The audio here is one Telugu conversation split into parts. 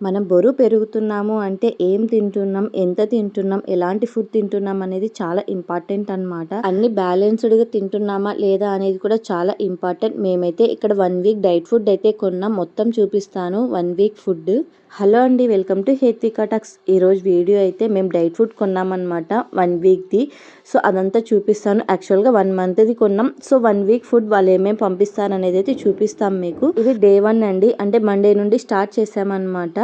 మనం బరువు పెరుగుతున్నాము అంటే ఏం తింటున్నాం ఎంత తింటున్నాం ఎలాంటి ఫుడ్ తింటున్నాం అనేది చాలా ఇంపార్టెంట్ అనమాట అన్ని బ్యాలెన్స్డ్గా తింటున్నామా లేదా అనేది కూడా చాలా ఇంపార్టెంట్ మేమైతే ఇక్కడ వన్ వీక్ డైట్ ఫుడ్ అయితే కొన్నాం మొత్తం చూపిస్తాను వన్ వీక్ ఫుడ్ హలో అండి వెల్కమ్ టు హేత్వికా టాక్స్ ఈరోజు వీడియో అయితే మేము డైట్ ఫుడ్ కొన్నామన్నమాట వన్ వీక్ది సో అదంతా చూపిస్తాను. యాక్చువల్గా వన్ మంత్ది కొన్నాం. సో వన్ వీక్ ఫుడ్ వాళ్ళు ఏమేమి పంపిస్తారనేది అయితే చూపిస్తాం మీకు. ఇది డే వన్ అండి. అంటే మండే నుండి స్టార్ట్ చేసామన్నమాట.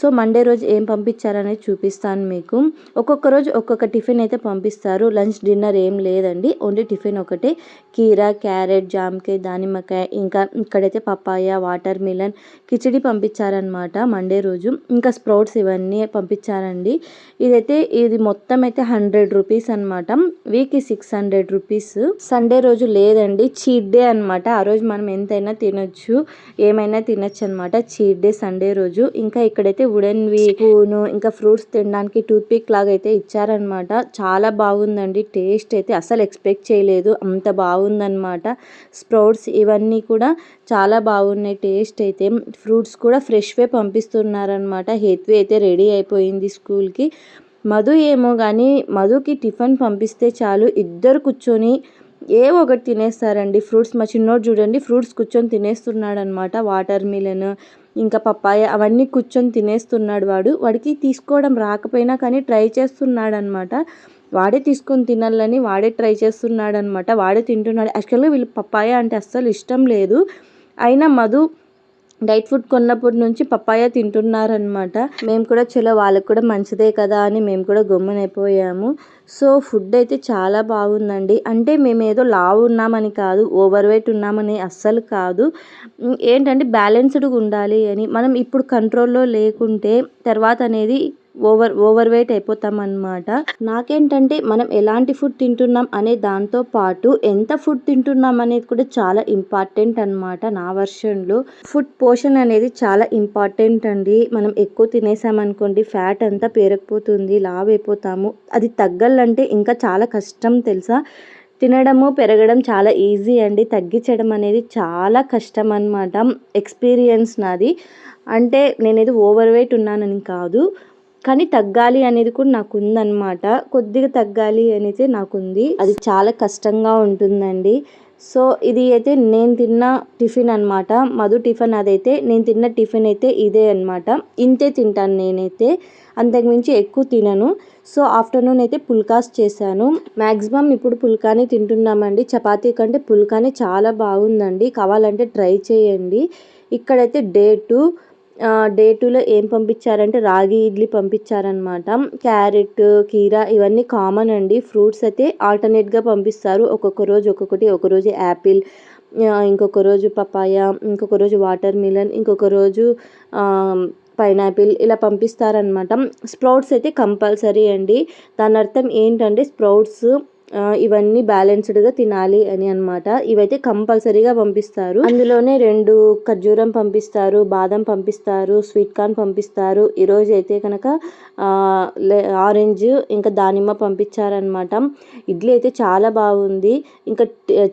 సో మండే రోజు ఏం పంపించారనేది చూపిస్తాను మీకు. ఒక్కొక్క రోజు ఒక్కొక్క టిఫిన్ అయితే పంపిస్తారు. లంచ్ డిన్నర్ ఏం లేదండి. ఓన్లీ టిఫిన్ ఒకటే. కీరా క్యారెట్ జామకాయ దానిమ్మకాయ ఇంకా ఇక్కడైతే పపాయ వాటర్ మిలన్ కిచిడి పంపించారనమాట మండే రోజు. ఇంకా స్ప్రౌట్స్ ఇవన్నీ పంపించారండి. ఇదైతే ఇది మొత్తం అయితే హండ్రెడ్ రూపీస్ అనమాట వీక్కి సిక్స్ హండ్రెడ్ రూపీస్. సండే రోజు లేదండి. చీట్ డే అనమాట ఆ రోజు మనం ఎంతైనా తినొచ్చు. ఏమైనా తినొచ్చు అనమాట చీట్ డే సండే రోజు. ఇంకా ఇక్కడైతే వుడెన్ స్పూను ఇంకా ఫ్రూట్స్ తినడానికి టూత్ పిక్ లాగా అయితే ఇచ్చారనమాట. చాలా బాగుందండి. టేస్ట్ అయితే అసలు ఎక్స్పెక్ట్ చేయలేదు. అంత బాగుందనమాట. స్ప్రౌట్స్ ఇవన్నీ కూడా చాలా బాగున్నాయి. టేస్ట్ అయితే ఫ్రూట్స్ కూడా ఫ్రెష్వే పంపిస్తున్నారనమాట. హెత్వి అయితే రెడీ అయిపోయింది స్కూల్కి. మధు ఏమో కానీ మధుకి టిఫిన్ పంపిస్తే చాలు. ఇద్దరు కూర్చొని ఏ ఒకటి తినేస్తారండి. ఫ్రూట్స్ మా చిన్నోడు చూడండి ఫ్రూట్స్ కూర్చొని తినేస్తున్నాడు అనమాట వాటర్ మిలన్ ఇంకా పప్పాయ అవన్నీ కూర్చొని తినేస్తున్నాడు వాడు. వాడికి తీసుకోవడం రాకపోయినా కానీ ట్రై చేస్తున్నాడు అనమాట వాడే తీసుకొని తినాలని వాడే ట్రై చేస్తున్నాడు అనమాట వాడే తింటున్నాడు. యాక్చువల్గా వీళ్ళు పప్పాయ అంటే అస్సలు ఇష్టం లేదు. అయినా మధు డైట్ ఫుడ్ కొన్నప్పటి నుంచి పప్పాయ తింటున్నారనమాట మేము కూడా చలో వాళ్ళకి కూడా మంచిదే కదా అని మేము కూడా గమ్మునైపోయాము. సో ఫుడ్ అయితే చాలా బాగుందండి. అంటే మేము ఏదో లావు ఉన్నామని కాదు ఓవర్ వెయిట్ ఉన్నామని అస్సలు కాదు. ఏంటంటే బ్యాలెన్స్డ్గా ఉండాలి అని. మనం ఇప్పుడు కంట్రోల్లో లేకుంటే తర్వాత అనేది ఓవర్ ఓవర్ వెయిట్ అయిపోతాం అనమాట నాకేంటంటే మనం ఎలాంటి ఫుడ్ తింటున్నాం అనే దాంతో పాటు ఎంత ఫుడ్ తింటున్నాం అనేది కూడా చాలా ఇంపార్టెంట్ అనమాట నా వర్షన్లో. ఫుడ్ పోషన్ అనేది చాలా ఇంపార్టెంట్ అండి. మనం ఎక్కువ తినేసామనుకోండి ఫ్యాట్ అంతా పేరకపోతుంది లావ్ అయిపోతాము అది తగ్గాలంటే ఇంకా చాలా కష్టం తెలుసా? తినడము పెరగడం చాలా ఈజీ అండి. తగ్గించడం అనేది చాలా కష్టం అనమాట ఎక్స్పీరియన్స్ నాది. అంటే నేనేది ఓవర్ వెయిట్ ఉన్నానని కాదు. కానీ తగ్గాలి అనేది కూడా నాకు ఉందన్నమాట కొద్దిగా తగ్గాలి అనేది నాకు ఉంది అది చాలా కష్టంగా ఉంటుందండి. సో ఇది అయితే నేను తిన్న టిఫిన్ అనమాట మధు టిఫిన్ అదైతే నేను తిన్న టిఫిన్ అయితే ఇదే అనమాట ఇంతే తింటాను నేనైతే. అంతకుమించి ఎక్కువ తినను. సో ఆఫ్టర్నూన్ అయితే పుల్కాస్ చేశాను. మ్యాక్సిమం ఇప్పుడు పుల్కానే తింటున్నామండి. చపాతీ కంటే పుల్కానే చాలా బాగుందండి. కావాలంటే ట్రై చేయండి. ఇక్కడైతే డే టూ డే టూలో ఏం పంపించారంటే రాగి ఇడ్లీ పంపించారనమాట క్యారెట్ కీరా ఇవన్నీ కామన్ అండి. ఫ్రూట్స్ అయితే ఆల్టర్నేట్గా పంపిస్తారు. ఒక్కొక్క రోజు ఒక్కొక్కటి ఒక రోజు యాపిల్ ఇంకొక రోజు పపాయ ఇంకొక రోజు వాటర్ మిలన్ ఇంకొక రోజు పైనాపిల్ ఇలా పంపిస్తారనమాట స్ప్రౌట్స్ అయితే కంపల్సరీ అండి. దాని అర్థం ఏంటంటే స్ప్రౌట్స్ ఇవన్నీ బ్యాలెన్స్డ్గా తినాలి అని అనమాట ఇవైతే కంపల్సరీగా పంపిస్తారు. అందులోనే రెండు ఖర్జూరం పంపిస్తారు బాదం పంపిస్తారు స్వీట్ కార్న్ పంపిస్తారు. ఈరోజు అయితే కనుక ఆరెంజ్ ఇంకా దానిమ్మ పంపించారనమాట ఇడ్లీ అయితే చాలా బాగుంది. ఇంకా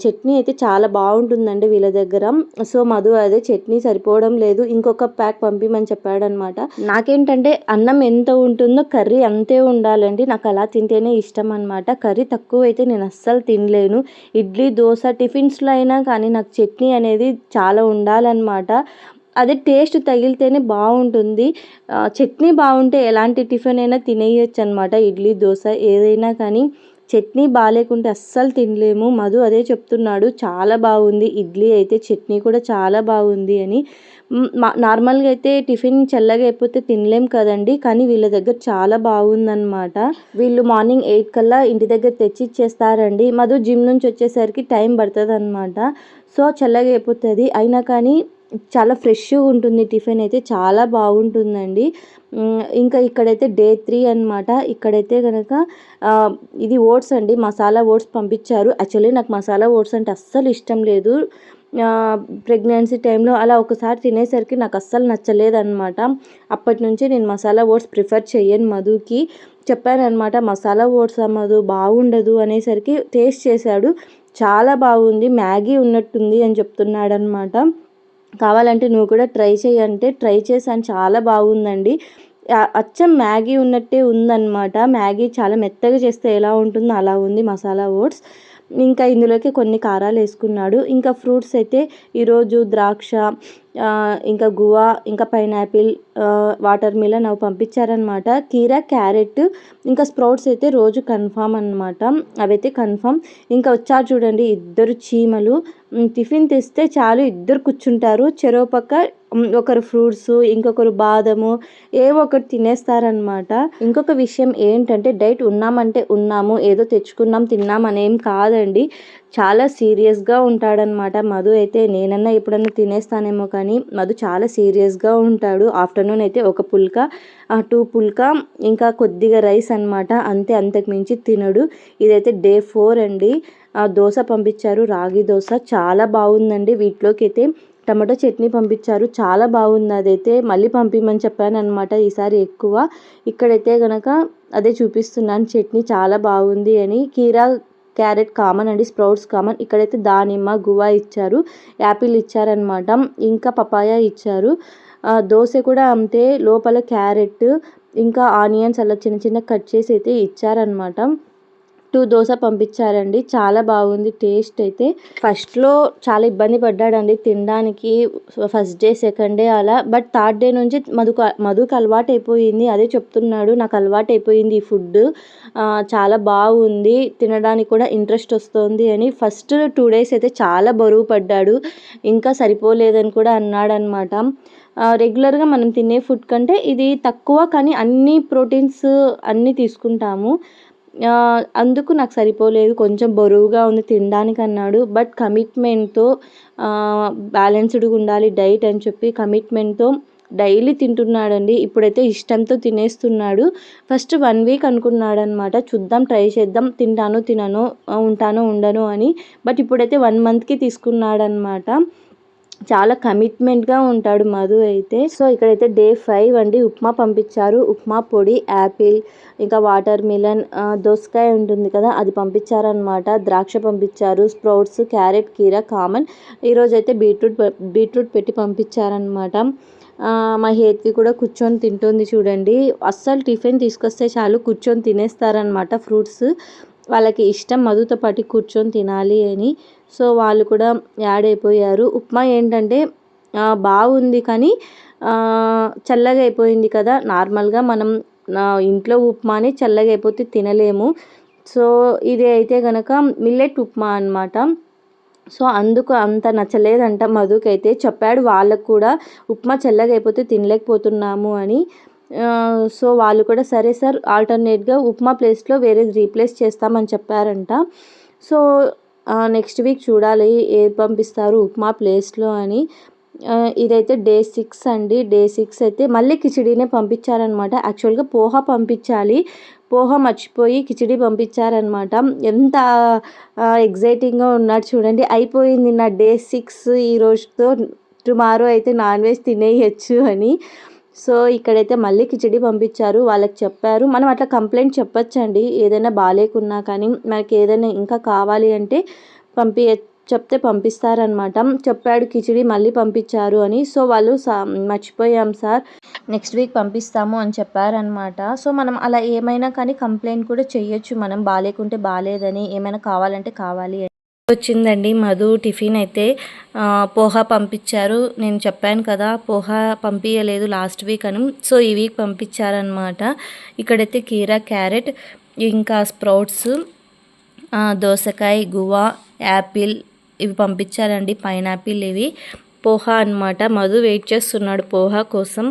చట్నీ అయితే చాలా బాగుంటుందండి వీళ్ళ దగ్గర. సో మధు అదే చట్నీ సరిపోవడం లేదు. ఇంకొక ప్యాక్ పంపిమని చెప్పాడనమాట నాకేంటంటే అన్నం ఎంత ఉంటుందో కర్రీ అంతే ఉండాలండి. నాకు అలా తింటేనే ఇష్టం అనమాట కర్రీ తక్కువ అయితే నేను అస్సలు తినలేను. ఇడ్లీ దోశ టిఫిన్స్లో అయినా కానీ నాకు చట్నీ అనేది చాలా ఉండాలన్నమాట. అదే టేస్ట్ తగిలితేనే బాగుంటుంది. చట్నీ బాగుంటే ఎలాంటి టిఫిన్ అయినా తినేయచ్చు అనమాట ఇడ్లీ దోశ ఏదైనా కానీ చట్నీ బాగాలేకుంటే అస్సలు తినలేము. మధు అదే చెప్తున్నాడు. చాలా బాగుంది. ఇడ్లీ అయితే చట్నీ కూడా చాలా బాగుంది అని. నార్మల్గా అయితే టిఫిన్ చల్లగా అయిపోతే తినలేం కదండి. కానీ వీళ్ళ దగ్గర చాలా బాగుందన్నమాట. వీళ్ళు మార్నింగ్ ఎయిట్ కల్లా ఇంటి దగ్గర తెచ్చి ఇచ్చేస్తారండి మధు జిమ్ నుంచి వచ్చేసరికి టైం పడుతుంది అనమాట సో చల్లగా అయిపోతుంది. అయినా కానీ చాలా ఫ్రెష్గా ఉంటుంది టిఫిన్ అయితే చాలా బాగుంటుందండి. ఇంకా ఇక్కడైతే డే త్రీ అనమాట ఇక్కడైతే కనుక ఇది ఓట్స్ అండి మసాలా ఓట్స్ పంపించారు. యాక్చువల్లీ నాకు మసాలా ఓట్స్ అంటే అస్సలు ఇష్టం లేదు. ప్రెగ్నెన్సీ టైంలో అలా ఒకసారి తినేసరికి నాకు అస్సలు నచ్చలేదన్నమాట. అప్పటి నుంచి నేను మసాలా ఓట్స్ ప్రిఫర్ చేయను మధుకి. చెప్పానమాట మసాలా ఓట్స్ మధు బాగుండదు అనేసరికి టేస్ట్ చేశాడు. చాలా బాగుంది మ్యాగీ ఉన్నట్టుంది అని చెప్తున్నాడనమాట కావాలంటే నువ్వు కూడా ట్రై చేయి అంటే ట్రై చేశాను. చాలా బాగుందండి. అచ్చం మ్యాగీ ఉన్నట్టే ఉందన్నమాట. మ్యాగీ చాలా మెత్తగా చేస్తే ఎలా ఉంటుందో అలా ఉంది మసాలా ఓట్స్. ఇంకా ఇందులోకి కొన్ని కారాలు వేసుకున్నాడు. ఇంకా ఫ్రూట్స్ అయితే ఈరోజు ద్రాక్ష ఇంకా గువా ఇంకా పైనాపిల్ వాటర్ మిలన్ అవి పంపించారనమాట కీరా క్యారెట్ ఇంకా స్ప్రౌట్స్ అయితే రోజు కన్ఫామ్ అనమాట అవైతే కన్ఫామ్. ఇంకా వచ్చారు చూడండి ఇద్దరు చీమలు. టిఫిన్ తెస్తే చాలు ఇద్దరు కూర్చుంటారు. చెరో పక్క ఒకరు ఫ్రూట్స్ ఇంకొకరు బాదము ఏవో ఒకటి తినేస్తారనమాట ఇంకొక విషయం ఏంటంటే డైట్ ఉన్నామంటే ఉన్నాము ఏదో తెచ్చుకున్నాం తిన్నాం అనేం కాదండి. చాలా సీరియస్గా ఉంటాడనమాట మధు అయితే. నేనన్నా ఎప్పుడన్నా తినేస్తానేమో కానీ మధు చాలా సీరియస్గా ఉంటాడు. ఆఫ్టర్నూన్ అయితే ఒక పుల్క టూ పుల్క ఇంకా కొద్దిగా రైస్ అన్నమాట. అంతే అంతకు మించి తినడు. ఇదైతే డే ఫోర్ అండి. ఆ దోశ పంపించారు రాగి దోశ. చాలా బాగుందండి. వీటిలోకి అయితే టమాటో చట్నీ పంపించారు. చాలా బాగుంది అదైతే. మళ్ళీ పంపించమని చెప్పాను అనమాట ఈసారి ఎక్కువ. ఇక్కడైతే కనుక అదే చూపిస్తున్నాను. చట్నీ చాలా బాగుంది అని. కీరా క్యారెట్ కామన్ అండి స్ప్రౌట్స్ కామన్. ఇక్కడైతే దానిమ్మ గువా ఇచ్చారు. యాపిల్ ఇచ్చారనమాట ఇంకా పపాయ ఇచ్చారు. దోశ కూడా అంతే. లోపల క్యారెట్ ఇంకా ఆనియన్స్ అలా చిన్న చిన్న కట్ చేసి అయితే ఇచ్చారనమాట టూ దోశ పంపించారండి. చాలా బాగుంది. టేస్ట్ అయితే ఫస్ట్లో చాలా ఇబ్బంది పడ్డాడండి. తినడానికి ఫస్ట్ డే సెకండ్ డే అలా. బట్ థర్డ్ డే నుంచి మధుకు మధుకు అలవాటు అయిపోయింది అదే చెప్తున్నాడు. నాకు అలవాటు అయిపోయింది ఈ ఫుడ్. చాలా బాగుంది. తినడానికి కూడా ఇంట్రెస్ట్ వస్తుంది అని. ఫస్ట్ టూ డేస్ అయితే చాలా బరువు పడ్డాడు. ఇంకా సరిపోలేదని కూడా అన్నాడనమాట. రెగ్యులర్గా మనం తినే ఫుడ్ కంటే ఇది తక్కువ కానీ అన్ని ప్రోటీన్స్ అన్నీ తీసుకుంటాము. అందుకు నాకు సరిపోలేదు. కొంచెం బరువుగా ఉంది తినడానికి అన్నాడు బట్ కమిట్మెంట్తో బ్యాలెన్స్డ్గా ఉండాలి డైట్ అని చెప్పి కమిట్మెంట్తో డైలీ తింటున్నాడండి. ఇప్పుడైతే ఇష్టంతో తినేస్తున్నాడు. ఫస్ట్ వన్ వీక్ అనుకున్నాడు అనమాట చూద్దాం ట్రై చేద్దాం. తింటాను తినను ఉంటాను ఉండను అని. బట్ ఇప్పుడైతే వన్ మంత్కి తీసుకున్నాడనమాట. చాలా కమిట్మెంట్గా ఉంటాడు మధు అయితే. సో ఇక్కడైతే డే ఫైవ్ అండి. ఉప్మా పంపించారు. ఉప్మా పొడి యాపిల్ ఇంకా వాటర్ మిలన్ దోసకాయ ఉంటుంది కదా అది పంపించారనమాట ద్రాక్ష పంపించారు స్ప్రౌట్స్ క్యారెట్ కీర కామన్. ఈరోజు అయితే బీట్రూట్ బీట్రూట్ పెట్టి పంపించారనమాట మా హేత్వి కూడా కూర్చొని తింటుంది చూడండి. అస్సలు టిఫిన్ తీసుకొస్తే చాలు కూర్చొని తినేస్తారనమాట ఫ్రూట్స్. వాళ్ళకి ఇష్టం మధుతో పాటు కూర్చొని తినాలి అని. సో వాళ్ళు కూడా యాడ్ అయిపోయారు. ఉప్మా ఏంటంటే బాగుంది కానీ చల్లగా అయిపోయింది కదా. నార్మల్గా మనం నా ఇంట్లో ఉప్మాని చల్లగా అయిపోతే తినలేము. సో ఇది అయితే కనుక మిల్లెట్ ఉప్మా అన్నమాట. సో అందుకు అంత నచ్చలేదంట మధుకైతే చెప్పాడు వాళ్ళకు కూడా ఉప్మా చల్లగా అయిపోతే తినలేకపోతున్నాము అని. సో వాళ్ళు కూడా సరే సార్ ఆల్టర్నేట్గా ఉప్మా ప్లేస్లో వేరే రీప్లేస్ చేస్తామని చెప్పారంట. సో నెక్స్ట్ వీక్ చూడాలి ఏది పంపిస్తారు ఉప్మా ప్లేస్లో అని. ఇదైతే డే సిక్స్ అండి. డే సిక్స్ అయితే మళ్ళీ కిచిడీనే పంపించారనమాట యాక్చువల్గా పోహా పంపించాలి. పోహా మర్చిపోయి కిచిడి పంపించారనమాట ఎంత ఎగ్జైటింగ్గా ఉన్నాడు చూడండి. అయిపోయింది నా డే సిక్స్ ఈ రోజుతో. టుమారో అయితే నాన్ వెజ్ తినేయచ్చు అని. సో ఇక్కడైతే మళ్ళీ కిచిడి పంపించారు వాళ్ళకి చెప్పారు. మనం అట్లా కంప్లైంట్ చెప్పొచ్చండి. ఏదైనా బాగాలేకున్నా కానీ మనకి ఏదైనా ఇంకా కావాలి అంటే పంపి చెప్తే పంపిస్తారనమాట చెప్పాడు కిచిడి మళ్ళీ పంపించారు అని. సో వాళ్ళు సా- మర్చిపోయాం సార్. నెక్స్ట్ వీక్ పంపిస్తాము అని చెప్పారనమాట సో మనం అలా ఏమైనా కానీ కంప్లైంట్ కూడా చేయొచ్చు మనం బాగాలేకుంటే బాగాలేదని ఏమైనా కావాలంటే కావాలి అని వచ్చిందండి మధు టిఫిన్ అయితే పోహా పంపించారు. నేను చెప్పాను కదా పోహా పంపించలేదు లాస్ట్ వీక్ అని. సో ఈ వీక్ పంపించారనమాట ఇక్కడైతే కీరా క్యారెట్ ఇంకా స్ప్రౌట్స్ దోసకాయ గువా యాపిల్ ఇవి పంపించారండి. పైనాపిల్ ఇవి. పోహా అన్నమాట. మధు వెయిట్ చేస్తున్నాడు పోహా కోసం.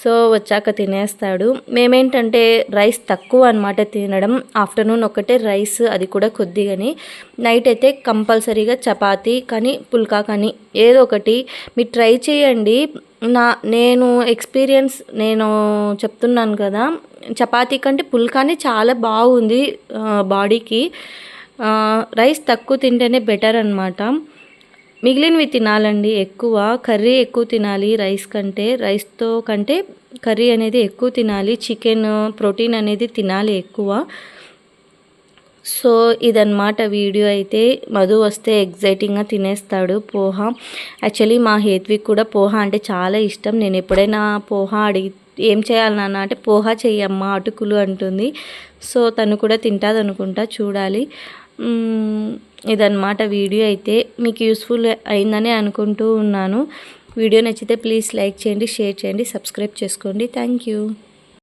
సో వచ్చాక తినేస్తాడు. మేమేంటంటే రైస్ తక్కువ అనమాట తినడం. ఆఫ్టర్నూన్ ఒకటే రైస్ అది కూడా కొద్దిగాని. నైట్ అయితే కంపల్సరీగా చపాతీ కానీ పుల్కా కానీ ఏదో ఒకటి. మీరు ట్రై చేయండి. నా నేను ఎక్స్పీరియన్స్ నేను చెప్తున్నాను కదా. చపాతీ కంటే పుల్కానే చాలా బాగుంది బాడీకి రైస్ తక్కువ తింటేనే బెటర్ అనమాట మిగిలినవి తినాలండి. ఎక్కువ కర్రీ ఎక్కువ తినాలి. రైస్ కంటే రైస్తో కంటే కర్రీ అనేది ఎక్కువ తినాలి. చికెన్ ప్రోటీన్ అనేది తినాలి ఎక్కువ. సో ఇదన్నమాట వీడియో అయితే. మధు వస్తే ఎగ్జైటింగ్గా తినేస్తాడు పోహ. యాక్చువల్లీ మా హేత్విక్ కూడా పోహ అంటే చాలా ఇష్టం. నేను ఎప్పుడైనా పోహ అడిగి ఏం చేయాలి నాన్న అంటే పోహ చెయ్యమ్మా అటుకులు అంటుంది. సో తను కూడా తింటుంది అనుకుంటా చూడాలి ఇదన్నమాట వీడియో అయితే మీకు యూస్ఫుల్ అయిందని అనుకుంటూ ఉన్నాను. వీడియో నచ్చితే ప్లీజ్ లైక్ చేయండి షేర్ చేయండి సబ్స్క్రైబ్ చేసుకోండి. Thank you.